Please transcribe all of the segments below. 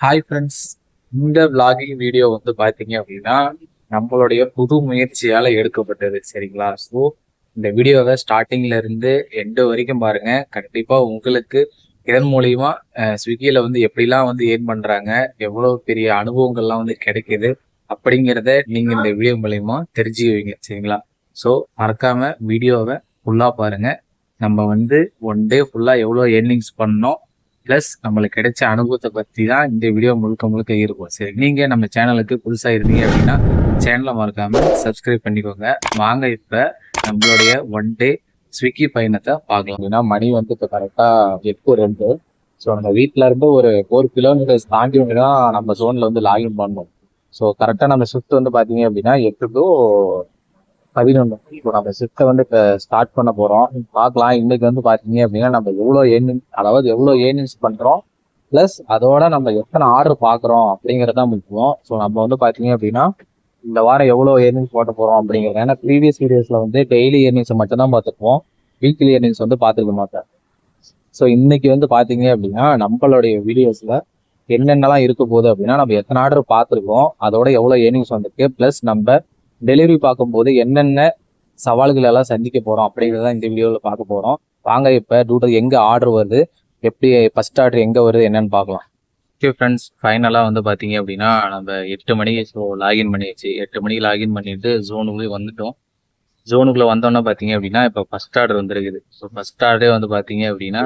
Hi friends இந்த vlogging video வந்து பார்த்தீங்க அப்படின்னா நம்மளுடைய புது முயற்சியால் எடுக்கப்பட்டது சரிங்களா? ஸோ இந்த வீடியோவை ஸ்டார்டிங்ல இருந்து எண்டு வரைக்கும் பாருங்க. கண்டிப்பாக உங்களுக்கு இதன் மூலியமா ஸ்விக்கியில் வந்து எப்படிலாம் வந்து ஏர்ன் பண்ணுறாங்க எவ்வளோ பெரிய அனுபவங்கள்லாம் வந்து கிடைக்குது அப்படிங்கிறத நீங்கள் இந்த வீடியோ மூலியமா தெரிஞ்சுக்குவீங்க சரிங்களா? ஸோ மறக்காம வீடியோவை ஃபுல்லாக பாருங்க. நம்ம வந்து ஒன் டே ஃபுல்லாக எவ்வளோ ஏர்னிங்ஸ் பண்ணோம் ப்ளஸ் நம்மளுக்கு கிடைச்ச அனுபவத்தை பற்றி தான் இந்த வீடியோ முழுக்க முழுக்க இருக்கும். சரி நீங்கள் நம்ம சேனலுக்கு புதுசாக இருந்தீங்க அப்படின்னா சேனலை மறக்காமல் சப்ஸ்கிரைப் பண்ணிக்கோங்க. வாங்க இப்போ நம்மளுடைய ஒன் டே ஸ்விக்கி பயணத்தை பார்க்கலாம். அப்படின்னா மணி வந்து இப்போ கரெக்டாக எட்டு ரெண்டு. ஸோ நம்ம வீட்டில் இருந்து ஒரு ஃபோர் கிலோமீட்டர்ஸ் தாண்டி தான் நம்ம ஜோனில் வந்து லாகின் பண்ணணும். ஸோ கரெக்டாக நம்ம ஷிஃப்ட் வந்து பார்த்தீங்க அப்படின்னா எட்டு டு பதினொன்று இப்போ நம்ம ஷிஃப்ட்டை வந்து இப்போ ஸ்டார்ட் பண்ண போகிறோம் பார்க்கலாம். இன்னைக்கு வந்து பார்த்தீங்க அப்படின்னா நம்ம எவ்வளோ ஏர்னிங் அதாவது எவ்வளோ ஏர்னிங்ஸ் பண்ணுறோம் ப்ளஸ் அதோட நம்ம எத்தனை ஆர்டர் பார்க்குறோம் அப்படிங்கிறது தான் முக்கியம் ஸோ நம்ம வந்து பார்த்தீங்க அப்படின்னா இந்த வாரம் எவ்வளோ ஏர்னிங்ஸ் போட்ட போகிறோம் அப்படிங்கிறது ஏன்னா ப்ரீவியஸ் வீடியோஸில் வந்து டெய்லி ஏர்னிங்ஸை மட்டும் தான் பார்த்துருப்போம். வீக்லி ஏர்னிங்ஸ் வந்து பார்த்துருக்க மாட்டேன். ஸோ இன்னைக்கு வந்து பார்த்தீங்க அப்படின்னா நம்மளுடைய வீடியோஸில் என்னென்னலாம் இருக்க போகுது அப்படின்னா நம்ம எத்தனை ஆர்டர் பார்த்துருக்கோம் அதோட எவ்வளோ ஏர்னிங்ஸ் வந்திருக்கு ப்ளஸ் நம்ம டெலிவரி பார்க்கும்போது என்னென்ன சவால்கள் எல்லாம் சந்திக்க போகிறோம் அப்படிங்கிறத இந்த வீடியோவில் பார்க்க போகிறோம் வாங்க இப்போ டூட்டர் எங்கே ஆர்டர் வருது எப்படி ஃபர்ஸ்ட் ஆர்டர் எங்கே வருது என்னன்னு பார்க்கலாம். ஓகே ஃப்ரெண்ட்ஸ் ஃபைனலாக வந்து பார்த்தீங்க அப்படின்னா நம்ம எட்டு மணிக்கு ஸோ லாகின் பண்ணியாச்சு. எட்டு மணிக்கு லாகின் பண்ணிட்டு ஜோனுக்குள்ளே வந்துட்டோம். ஜோனுக்குள்ளே வந்தோன்னே பார்த்தீங்க அப்படின்னா இப்போ ஃபர்ஸ்ட் ஆர்டர் வந்துருக்குது. ஸோ ஃபஸ்ட் ஆர்டரே வந்து பார்த்தீங்க அப்படின்னா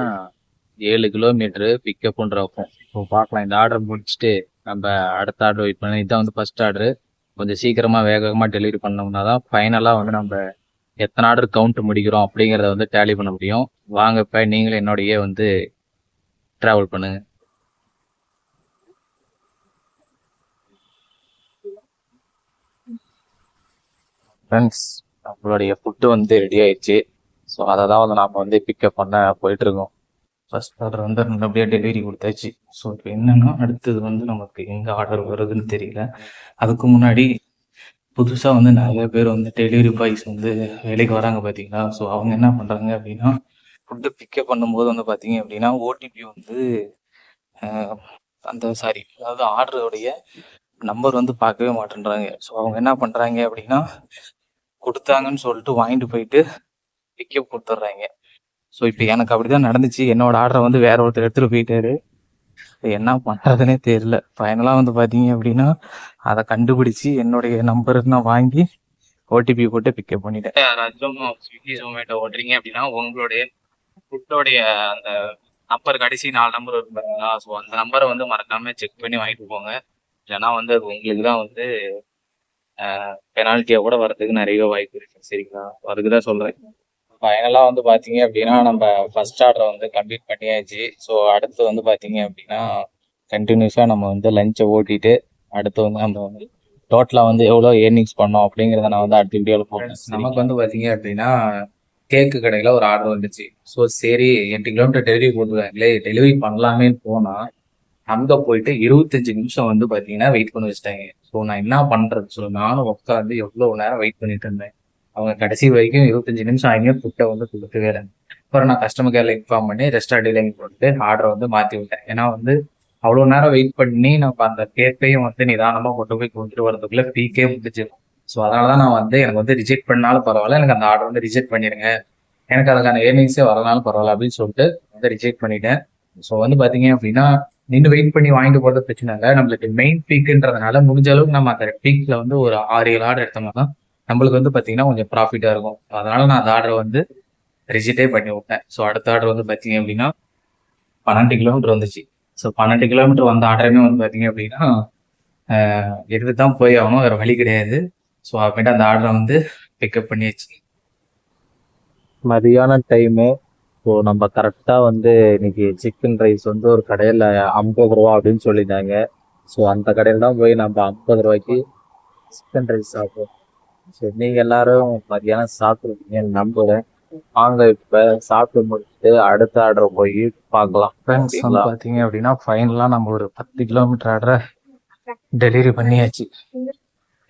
ஏழு கிலோமீட்ரு பிக்கப்ன்ற வைப்போம் ஸோ பார்க்கலாம் இந்த ஆர்டர் முடிச்சுட்டு நம்ம அடுத்த ஆர்டர் வெயிட் பண்ணி இதுதான் வந்து ஃபஸ்ட் ஆர்டர் கொஞ்சம் சீக்கிரமா வேகமா டெலிவரி பண்ணோம்னா தான் ஃபைனலா வந்து நம்ம எத்தனை ஆர்டர் கவுண்ட் முடிக்கிறோம் அப்படிங்கறத வந்து டேலி பண்ண முடியும். வாங்க இப்ப நீங்களும் என்னோடயே வந்து டிராவல் பண்ணுங்க. ஃப்ரெண்ட்ஸ் நம்மளுடைய ஃபுட்டு வந்து ரெடி ஆயிடுச்சு. ஸோ அதை தான் வந்து நாம் வந்து பிக்கப் பண்ண போயிட்டு இருக்கோம். ஃபர்ஸ்ட் ஆர்டர் வந்து நல்லபடியாக டெலிவரி கொடுத்தாச்சு. ஸோ இப்போ என்னென்னா அடுத்தது வந்து நமக்கு எங்கே ஆர்டர் வருதுன்னு தெரியல. அதுக்கு முன்னாடி புதுசாக வந்து நிறைய பேர் வந்து டெலிவரி பாய்ஸ் வந்து வேலைக்கு வராங்க பார்த்தீங்களா ஸோ அவங்க என்ன பண்ணுறாங்க அப்படின்னா ஃபுட்டு பிக்கப் பண்ணும்போது வந்து பார்த்தீங்க அப்படின்னா ஓடிபி வந்து அந்த சாரி அதாவது ஆர்டருடைய நம்பர் வந்து பார்க்கவே மாட்டேன்றாங்க. ஸோ அவங்க என்ன பண்ணுறாங்க அப்படின்னா கொடுத்தாங்கன்னு சொல்லிட்டு வாங்கிட்டு போயிட்டு பிக்கப் கொடுத்துட்றாங்க. ஸோ இப்போ எனக்கு அப்படிதான் நடந்துச்சு. என்னோட ஆர்டரை வந்து வேற ஒருத்தர் எடுத்துகிட்டு போயிட்டாரு. என்ன பண்ணுறதுனே தெரியல. ஃபைனலாக வந்து பார்த்தீங்க அப்படின்னா அதை கண்டுபிடிச்சு என்னுடைய நம்பர் நான் வாங்கி ஓடிபி போட்டு பிக்கப் பண்ணிட்டேன். யாராச்சும் ஸ்விக்கி ஜொமேட்டோ ஓட்டுறீங்க அப்படின்னா உங்களுடைய ஃபுட்டோடைய அந்த நம்பர் கடைசி நாலு நம்பர் இருக்கும் ஸோ அந்த நம்பரை வந்து மறக்காம செக் பண்ணி வாங்கிட்டு போங்க. இல்லைன்னா வந்து அது உங்களுக்கு தான் வந்து பெனால்ட்டியாக கூட வரதுக்கு நிறைய வாய்ப்பு இருக்கு. சரிங்களா? அதுக்கு தான் சொல்கிறேன் ஃபைனலாக வந்து பார்த்தீங்க அப்படின்னா நம்ம ஃபர்ஸ்ட் ஆர்டரை வந்து கம்ப்ளீட் பண்ணியாச்சு. ஸோ அடுத்து வந்து பார்த்தீங்க அப்படின்னா கண்டினியூஸாக நம்ம வந்து லஞ்சை ஓட்டிட்டு அடுத்து வந்து நம்ம வந்து டோட்டலாக வந்து எவ்வளோ ஏர்னிங்ஸ் பண்ணோம் அப்படிங்கிறத நான் வந்து அடுத்த வீடியோவில் போட்டேன் நமக்கு வந்து பார்த்தீங்க அப்படின்னா கேக்கு கடையில் ஒரு ஆர்டர் வந்துச்சு. ஸோ சரி எட்டு கிலோமீட்டர் டெலிவரி போட்டுருக்காங்களே டெலிவரி பண்ணலாமேன்னு போனால் அங்கே போயிட்டு இருபத்தஞ்சு நிமிஷம் வந்து பார்த்தீங்கன்னா வெயிட் பண்ணி வச்சுட்டாங்க. ஸோ நான் என்ன பண்ணுறது ஸோ நானும் உட்காந்து எவ்வளோ நேரம் வெயிட் பண்ணிட்டு இருந்தேன். அவங்க கடைசி வரைக்கும் இருபத்தஞ்சு நிமிஷம் ஆகியும் ஃபுட்டை வந்து கொடுக்கவே இல்லை. அப்புறம் நான் கஸ்டமர் கேர்ல இன்ஃபார்ம் பண்ணி ரெஸ்டாரண்ட் டீலிங் போட்டு ஆர்டர் வந்து மாற்றி விட்டேன். ஏன்னா வந்து அவ்வளோ நேரம் வெயிட் பண்ணி நம்ம அந்த கேக்கையும் வந்து நிதானமாக கொண்டு போய் கொடுத்துட்டு வரதுக்குள்ள பீக்கே முடிஞ்சிடும் ஸோ அதனால தான் நான் வந்து எனக்கு வந்து ரிஜெக்ட் பண்ணாலும் பரவாயில்ல. எனக்கு அந்த ஆர்டர் வந்து ரிஜெக்ட் பண்ணிடுங்க. எனக்கு அதுக்கான ஏர்னிங்ஸே வரனாலும் பரவாயில்ல அப்படின்னு சொல்லிட்டு வந்து ரிஜெக்ட் பண்ணிட்டேன். ஸோ வந்து பார்த்தீங்க அப்படின்னா நின்று வெயிட் பண்ணி வாங்கிட்டு போகிறது பிரச்சனை இல்லை. நம்மளுக்கு மெயின் பீக்குன்றதுனால முடிஞ்ச அளவுக்கு நம்ம அந்த பீக்கில் வந்து ஒரு ஆறு ஏழு ஆர்டர் எடுத்தோம்னா தான் நம்மளுக்கு வந்து பார்த்தீங்கன்னா கொஞ்சம் ப்ராஃபிட்டாக இருக்கும். அதனால நான் அந்த ஆர்டரை வந்து ரிஜிட்டே பண்ணி விட்டேன். ஸோ அடுத்த ஆர்டர் வந்து பார்த்தீங்க அப்படின்னா பன்னெண்டு கிலோமீட்டர் வந்துச்சு. ஸோ பன்னெண்டு கிலோமீட்டர் வந்த ஆர்டருமே வந்து பார்த்தீங்க அப்படின்னா எடுத்து தான் போய் ஆகணும். வேறு வழி கிடையாது. ஸோ அப்புறமேட்டு அந்த ஆர்டரை வந்து பிக்கப் பண்ணியாச்சு. மதியான டைமு ஸோ நம்ம கரெக்டாக வந்து இன்னைக்கு சிக்கன் ரைஸ் வந்து ஒரு கடையில் ஐம்பது ரூபா அப்படின்னு சொல்லியிருந்தாங்க. ஸோ அந்த கடையில் தான் போய் நம்ம ஐம்பது ரூபாய்க்கு சிக்கன் ரைஸ் சாப்பிடுவோம் சரி நீங்க எல்லாரும் மதியானம் சாப்பிட்ருக்கீங்கன்னு நம்புறேன். வாங்க இப்ப சாப்பிட்டு முடிச்சுட்டு அடுத்த ஆர்டர் போய் பார்க்கலாம். ஃப்ரெண்ட்ஸ் வந்து பாத்தீங்க அப்படின்னா ஃபைனலா நம்ம ஒரு பத்து கிலோமீட்டர் ஆர்டரை டெலிவரி பண்ணியாச்சு.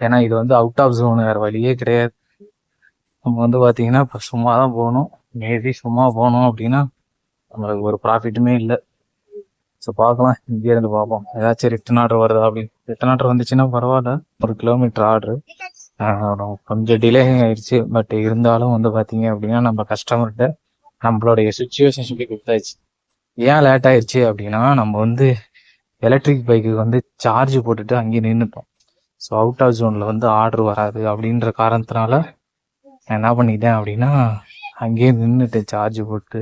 ஏன்னா இது வந்து அவுட் ஆஃப் ஜோன் வேற வழியே கிடையாது. நம்ம வந்து பாத்தீங்கன்னா இப்போ சும்மா தான் போகணும். மேபி சும்மா போனோம் அப்படின்னா நம்மளுக்கு ஒரு ப்ராஃபிட்டுமே இல்லை. ஸோ பார்க்கலாம். இங்கே இருந்து பார்ப்போம். ஏதாச்சும் ரிட்டன் ஆர்டர் வருதா அப்படின்னு. ரிட்டன் ஆர்டர் வந்துச்சுன்னா பரவாயில்ல. ஒரு கிலோமீட்டர் ஆர்டர் கொஞ்சம் டிலே ஆயிடுச்சு பட் இருந்தாலும் வந்து பார்த்தீங்க அப்படின்னா நம்ம கஸ்டமர்கிட்ட நம்மளுடைய சுச்சுவேஷன் சொல்லி கொடுத்தாச்சு. ஏன் லேட் ஆயிடுச்சு அப்படின்னா நம்ம வந்து எலக்ட்ரிக் பைக்கு வந்து சார்ஜ் போட்டுட்டு அங்கேயே நின்றுட்டோம் ஸோ அவுட் ஆஃப் ஜோனில் வந்து ஆர்டர் வராது அப்படின்ற காரணத்தினால நான் என்ன பண்ணிட்டேன் அப்படின்னா அங்கேயே நின்றுட்டேன் சார்ஜ் போட்டு.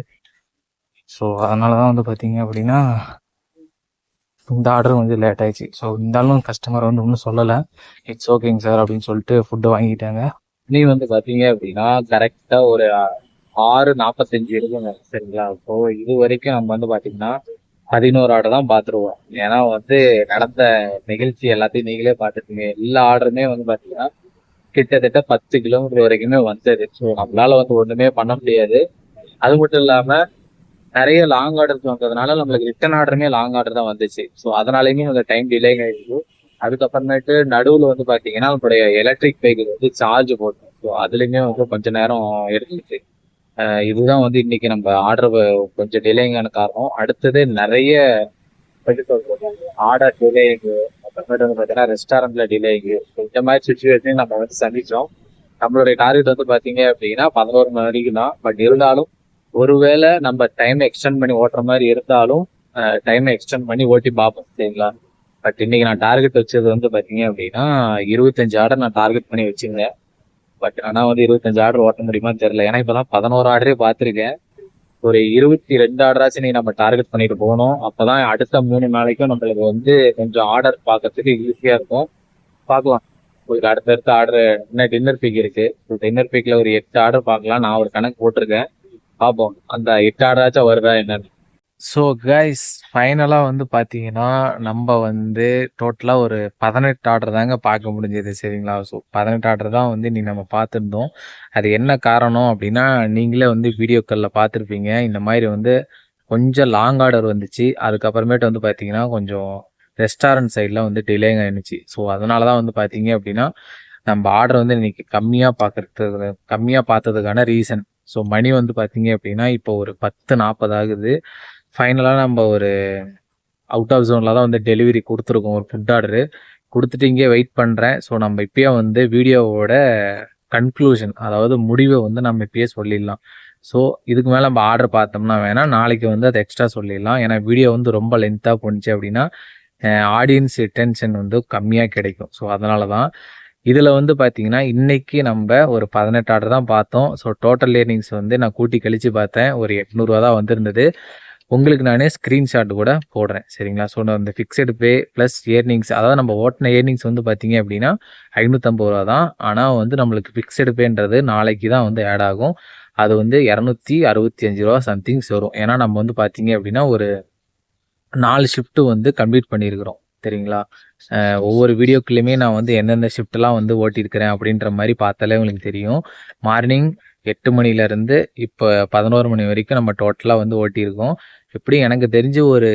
ஸோ அதனால தான் வந்து பார்த்தீங்க அப்படின்னா இந்த ஆர்டர் வந்து லேட் ஆயிடுச்சு. ஸோ இருந்தாலும் கஸ்டமர் வந்து ஒன்றும் சொல்லலை. இட்ஸ் ஓகேங்க சார் அப்படின்னு சொல்லிட்டு ஃபுட்டு வாங்கிட்டாங்க நீ வந்து பார்த்தீங்க அப்படின்னா கரெக்டாக ஒரு ஆறு நாற்பத்தஞ்சு இருக்குங்க சரிங்களா? ஸோ இது வரைக்கும் நம்ம வந்து பார்த்தீங்கன்னா பதினோரு ஆர்டர் தான் பார்த்துருவோம் ஏன்னா வந்து நடந்த நிகழ்ச்சி எல்லாத்தையும் நீங்களே பார்த்துருக்கீங்க எல்லா ஆர்டருமே வந்து பார்த்தீங்கன்னா கிட்டத்தட்ட பத்து கிலோமீட்டர் வரைக்குமே வந்தது. ஸோ நம்மளால வந்து ஒன்றுமே பண்ண முடியாது. அது மட்டும் இல்லாமல் நிறைய லாங் ஆர்டர்ஸ் வந்ததுனால நம்மளுக்கு ரிட்டன் ஆர்டருமே லாங் ஆர்டர் தான் வந்துச்சு. ஸோ அதனாலயுமே அந்த டைம் டிலே ஆயிடுச்சு. அதுக்கப்புறமேட்டு நடுவில் வந்து பார்த்தீங்கன்னா நம்மளுடைய எலக்ட்ரிக் வெஹிக்கிள் வந்து சார்ஜ் போட்டோம். ஸோ அதுலேயுமே வந்து கொஞ்ச நேரம் எடுத்துச்சு. இதுதான் வந்து இன்னைக்கு நம்ம ஆர்டர் கொஞ்சம் டிலேங்கான காரணம். அடுத்தது நிறைய ஆர்டர் டிலேங்கு அப்புறமேட்டு வந்து பார்த்தீங்கன்னா ரெஸ்டாரண்ட்ல டிலேங்கு இந்த மாதிரி சுச்சுவேஷன் நம்ம வந்து சந்திச்சோம். நம்மளுடைய டார்கெட் வந்து பார்த்தீங்க அப்படின்னா பதினோரு மணி வரைக்கும் தான். பட் இருந்தாலும் ஒருவேளை நம்ம டைம் எக்ஸ்டெண்ட் பண்ணி ஓட்டுற மாதிரி இருந்தாலும் டைம் எக்ஸ்டெண்ட் பண்ணி ஓட்டி பார்ப்போம் சரிங்களா? பட் இன்னைக்கு நான் டார்கெட் வச்சது வந்து பார்த்தீங்க அப்படின்னா இருபத்தஞ்சு ஆர்டர் நான் டார்கெட் பண்ணி வச்சிருந்தேன். பட் ஆனால் வந்து இருபத்தஞ்சு ஆர்டர் ஓட்ட முடியுமா தெரியல. ஏன்னா இப்போதான் பதினோரு ஆர்டரே பார்த்துருக்கேன். ஒரு இருபத்தி ரெண்டு ஆர்டராச்சும் நீ நம்ம டார்கெட் பண்ணிட்டு போகணும். அப்போதான் அடுத்த மூணு நாளைக்கும் நம்மளுக்கு வந்து கொஞ்சம் ஆர்டர் பார்க்கறதுக்கு ஈஸியாக இருக்கும். பார்க்கலாம். உங்களுக்கு அடுத்தடுத்த ஆர்டர் என்ன டின்னர் பீக் இருக்கு. டின்னர் பீக்ல ஒரு எட்டு ஆர்டர் பார்க்கலாம். நான் ஒரு கணக்கு போட்டிருக்கேன். பார்ப்போம் அந்த எட்டு ஆர்டராச்சும் வருதா என்னன்னு. ஸோ கைஸ் ஃபைனலாக வந்து பார்த்தீங்கன்னா நம்ம வந்து டோட்டலாக ஒரு பதினெட்டு ஆர்டர் தாங்க பார்க்க முடிஞ்சது சரிங்களா? ஸோ பதினெட்டு ஆர்டர் தான் வந்து நீ நம்ம பார்த்துருந்தோம். அது என்ன காரணம் அப்படின்னா நீங்களே வந்து வீடியோக்களில் பார்த்துருப்பீங்க. இந்த மாதிரி வந்து கொஞ்சம் லாங் ஆர்டர் வந்துச்சு. அதுக்கப்புறமேட்டு வந்து பார்த்தீங்கன்னா கொஞ்சம் ரெஸ்டாரண்ட் சைடில் வந்து டிலேங்க ஆயிடுச்சு. ஸோ அதனால தான் வந்து பார்த்தீங்க அப்படின்னா நம்ம ஆர்டர் வந்து இன்னைக்கு கம்மியாக பார்க்கறது கம்மியாக பார்த்ததுக்கான ரீசன் ஸோ மணி வந்து பார்த்தீங்க அப்படின்னா இப்போ ஒரு பத்து நாற்பது ஆகுது. ஃபைனலாக நம்ம ஒரு அவுட் ஆஃப் ஜோனில் தான் வந்து டெலிவரி கொடுத்துருக்கோம். ஒரு ஃபுட் ஆர்டரு கொடுத்துட்டு இங்கே வெயிட் பண்ணுறேன் ஸோ நம்ம இப்பயே வந்து வீடியோவோட கன்க்ளூஷன் அதாவது முடிவை வந்து நம்ம இப்பயே சொல்லிடலாம். ஸோ இதுக்கு மேலே நம்ம ஆர்டர் பார்த்தோம்னா வேணால் நாளைக்கு வந்து அதை எக்ஸ்ட்ரா சொல்லிடலாம். ஏன்னா வீடியோ வந்து ரொம்ப லென்த்தாக போணுச்சு அப்படின்னா ஆடியன்ஸ் டென்ஷன் வந்து கம்மியாக கிடைக்கும். ஸோ அதனால தான் இதில் வந்து பார்த்தீங்கன்னா இன்றைக்கி நம்ம ஒரு பதினெட்டு ஆர்டர் தான் பார்த்தோம். ஸோ டோட்டல் ஏர்னிங்ஸ் வந்து நான் கூட்டி கழித்து பார்த்தேன். ஒரு எட்நூறுவா தான் வந்திருந்தது. உங்களுக்கு நானே ஸ்க்ரீன்ஷாட் கூட போடுறேன். சரிங்களா? ஸோ நான் அந்த ஃபிக்ஸடு பே ப்ளஸ் ஏர்னிங்ஸ் அதாவது நம்ம ஓட்டின ஏர்னிங்ஸ் வந்து பார்த்தீங்க அப்படின்னா ஐநூற்றம்பது ரூபா தான். ஆனால் வந்து நம்மளுக்கு ஃபிக்ஸடு பேன்றது நாளைக்கு தான் வந்து ஆட் ஆகும். அது வந்து இரநூத்தி அறுபத்தி அஞ்சு ரூபா சம்திங்ஸ் வரும். ஏன்னா நம்ம வந்து பார்த்தீங்க அப்படின்னா ஒரு நாலு ஷிஃப்ட்டு வந்து கம்ப்ளீட் பண்ணியிருக்கிறோம். சரிங்களா ஒவ்வொரு வீடியோக்குள்ளேயுமே நான் வந்து எந்தெந்த ஷிஃப்ட்லாம் வந்து ஓட்டியிருக்கிறேன் அப்படின்ற மாதிரி பார்த்தாலே உங்களுக்கு தெரியும். மார்னிங் எட்டு மணிலேருந்து இப்போ பதினோரு மணி வரைக்கும் நம்ம டோட்டலாக வந்து ஓட்டியிருக்கோம். எப்படி எனக்கு தெரிஞ்சு ஒரு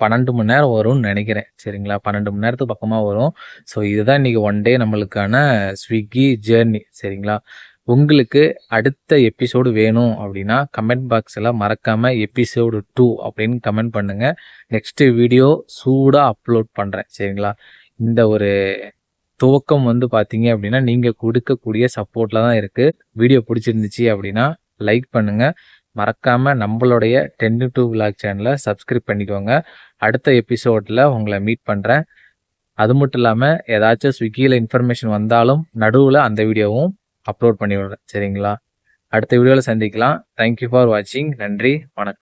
பன்னெண்டு மணி நேரம் வரும்னு நினைக்கிறேன். சரிங்களா? பன்னெண்டு மணி நேரத்துக்கு பக்கமாக வரும். ஸோ இதுதான் இன்றைக்கி ஒன் டே நம்மளுக்கான ஸ்விக்கி ஜேர்னி சரிங்களா? உங்களுக்கு அடுத்த எபிசோடு வேணும் அப்படின்னா கமெண்ட் பாக்ஸில் மறக்காமல் எபிசோடு டூ அப்படின்னு கமெண்ட் பண்ணுங்கள் நெக்ஸ்ட்டு வீடியோ சூடாக அப்லோட் பண்ணுறேன் சரிங்களா? இந்த ஒரு துவக்கம் வந்து பார்த்தீங்க அப்படின்னா நீங்கள் கொடுக்கக்கூடிய சப்போர்ட்டில் தான் இருக்குது வீடியோ பிடிச்சிருந்துச்சு அப்படின்னா லைக் பண்ணுங்கள் மறக்காமல் நம்மளுடைய டென் டூ விளாக் சேனலை சப்ஸ்கிரைப் பண்ணிக்கோங்க. அடுத்த எபிசோடில் உங்களை மீட் பண்ணுறேன் அது மட்டும் இல்லாமல் ஏதாச்சும் ஸ்விக்கியில் இன்ஃபர்மேஷன் வந்தாலும் நடுவில் அந்த வீடியோவும் அப்லோட் பண்ணி விடுறேன் சரிங்களா? அடுத்த வீடியோவில் சந்திக்கலாம். தேங்க்யூ ஃபார் வாட்சிங் நன்றி. வணக்கம்.